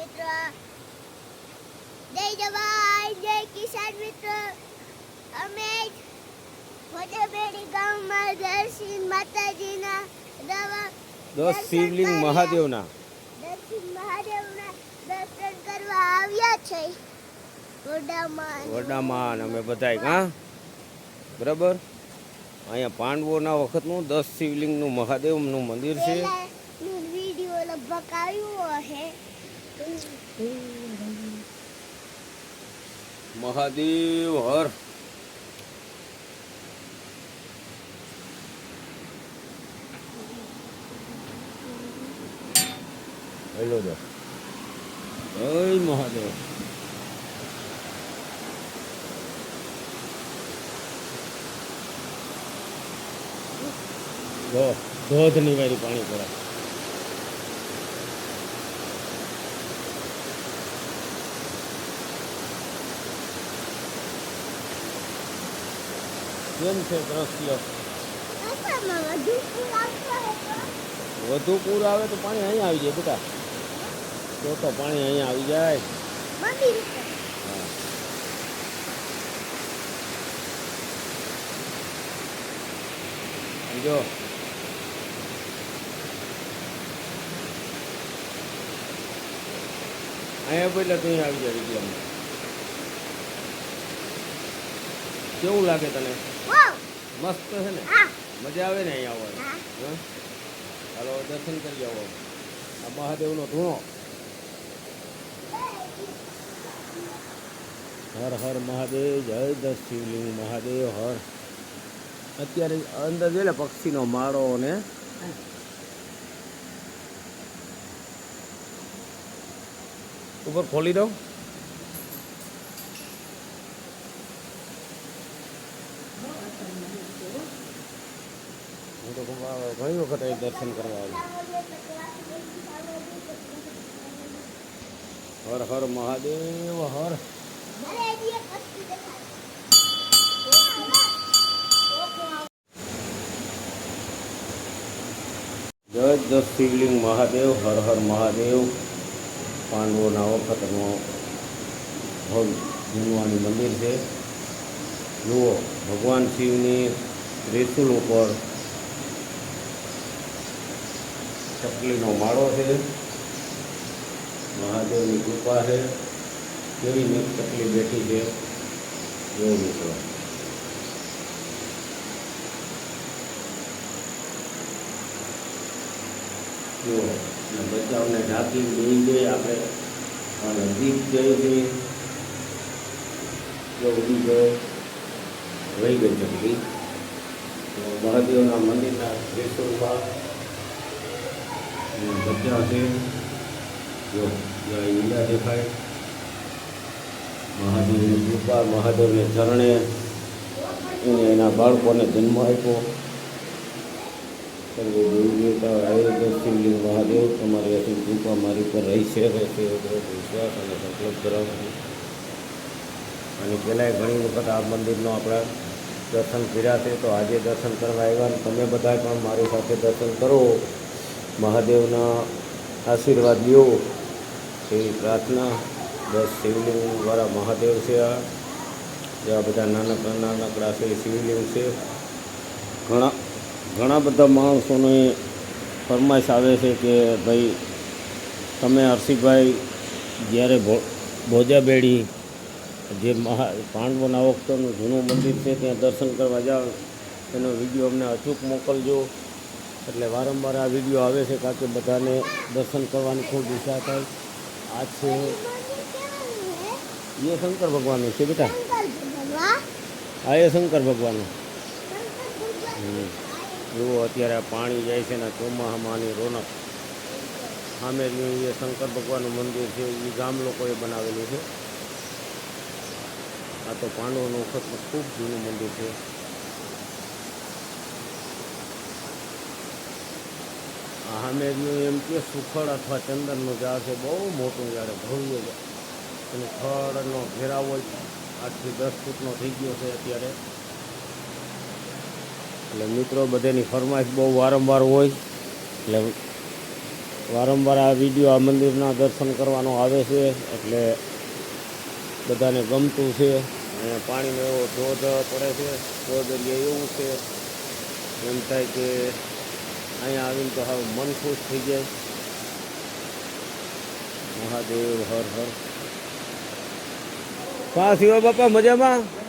મિત્રો. જય જવાન જય કિસાન મિત્રો. અમે ભોજબેડી ગામમાં દર્શન માતાજીના દવા દસ શિવલિંગ મહાદેવના. દર્શન મહાદેવના દર્શન કરવા આવ્યા છે. વડામાન વડામાન અમે બધાય હા? બરાબર? અહીંયા પાંડવોના વખતનું દસ શિવલિંગનું મહાદેવનું મંદિર છે. લગભગ આવ્યો હશે. મહાદેવ હર હેલો જો જય મહાદેવ જો ધોધની વાળી પાણી પડે કેમ છે દ્રશ્ય? વધુ પૂર આવે તો પાણી અહીંયા આવી જાય બેટા. તો તો પાણી અહીંયા આવી જાય. જો અહીંયા પહેલા તો આવી જાય કેવું લાગે તને? મસ્ત છે ને? મજા આવે ને અહીંયા આવવાની. ચાલો દર્શન કરી આવો. આ મહાદેવનો ધૂણો. હર હર મહાદેવ જય દસ શિવલિંગ મહાદેવ હર. અત્યારે અંદર છે ને પક્ષીનો માળો ને? ઉપર ખોલી દઉં? ઘણી વખત દર્શન કરવા આવ્યો. હર હર મહાદેવ, હર. જય દસ શિવલિંગ મહાદેવ, હર હર મહાદેવ. પાંડવોના વખતનો ભવ્ય જૂનવાણી મંદિર છે. જુઓ, ભગવાન શિવની ત્રિશુલ ઉપર ચકલીનો માળો છે, મહાદેવની કૃપા છે કેવી નીક ચકલી બેઠી છે. જોવો મિત્રો. જુઓ અને બચાવને ઢાંકી દઈ દઈ આપણે. અને દીપ જઈ જઈ જો ઉડી ગયો, વહી ગઈ ચકલી. તો મહાદેવના મંદિરના ત્રિશુલમાં બચ્ચા છે, જો ત્યાં ઈંડા દેખાય. મહાદેવની કૃપા, મહાદેવને ચરણે એને એના બાળકોને જન્મ આપ્યો. સર્વે દેવી દેવતા આયુર્વેદ શિવલિંગ મહાદેવ, તમારી અસીમ કૃપા મારી પર રહી છે વિશ્વાસ અને સંકલ્પ ધરાવું અને પહેલાંય ઘણી વખત આ મંદિરનો આપણે દર્શન કર્યા છે, તો આજે દર્શન કરવા આવ્યા તમે બધા પણ મારી સાથે દર્શન કરો. મહાદેવના આશીર્વાદ લ્યો. એવી પ્રાર્થના દસ શિવલિંગવાળા મહાદેવ છે આ. જે આ બધા નાનકડા નાનકડા છે શિવલિંગ છે. ઘણા ઘણા બધા માણસોને ફરમાઈશ આવે છે કે ભાઈ, તમે હર્ષિભાઈ જ્યારે ભોજાબેડી, જે મહા, પાંડવોના વખતનું જૂનું મંદિર છે, ત્યાં દર્શન કરવા જાઓ. એનો વીડિયો અમને અચૂક મોકલજો. એટલે વારંવાર આ વીડિયો આવે છે કારણ કે બધાને દર્શન કરવાની ખૂબ ઈચ્છા થાય. આ છે. એ શંકર ભગવાનનું છે બેટા. હા એ શંકર ભગવાનનું. ભગવાન. જુઓ અત્યારે આ પાણી જાય છે ને ચોમાહામાંની રોનક. સામે એ શંકર ભગવાનનું મંદિર છે. એ ગામ લોકોએ બનાવેલું છે. આ તો પાંડવનું વખતનું ખૂબ જૂનું મંદિર છે. સામે એમ કે સુખડ અથવા ચંદનનું ઝાડ છે, બહુ મોટું ઝાડ, ભવ્ય છે અને થડનો ઘેરાવો આઠથી દસ ફૂટનો થઈ ગયો છે અત્યારે. એટલે મિત્રો, બધેની ફરમાઈશ બહુ વારંવાર હોય. એટલે વારંવાર આ વીડિયો, આ મંદિરના દર્શન કરવાનો આવે છે. એટલે બધાને ગમતું છે. અને પાણીનો એવો ધોધ પડે છે. ધોધ એવું છે, એમ થાય કે અહીંયા આવીને તો હવે મન ખુશ થઈ જાય. મહાદેવ હર હર. પાસ બાપા મજામાં?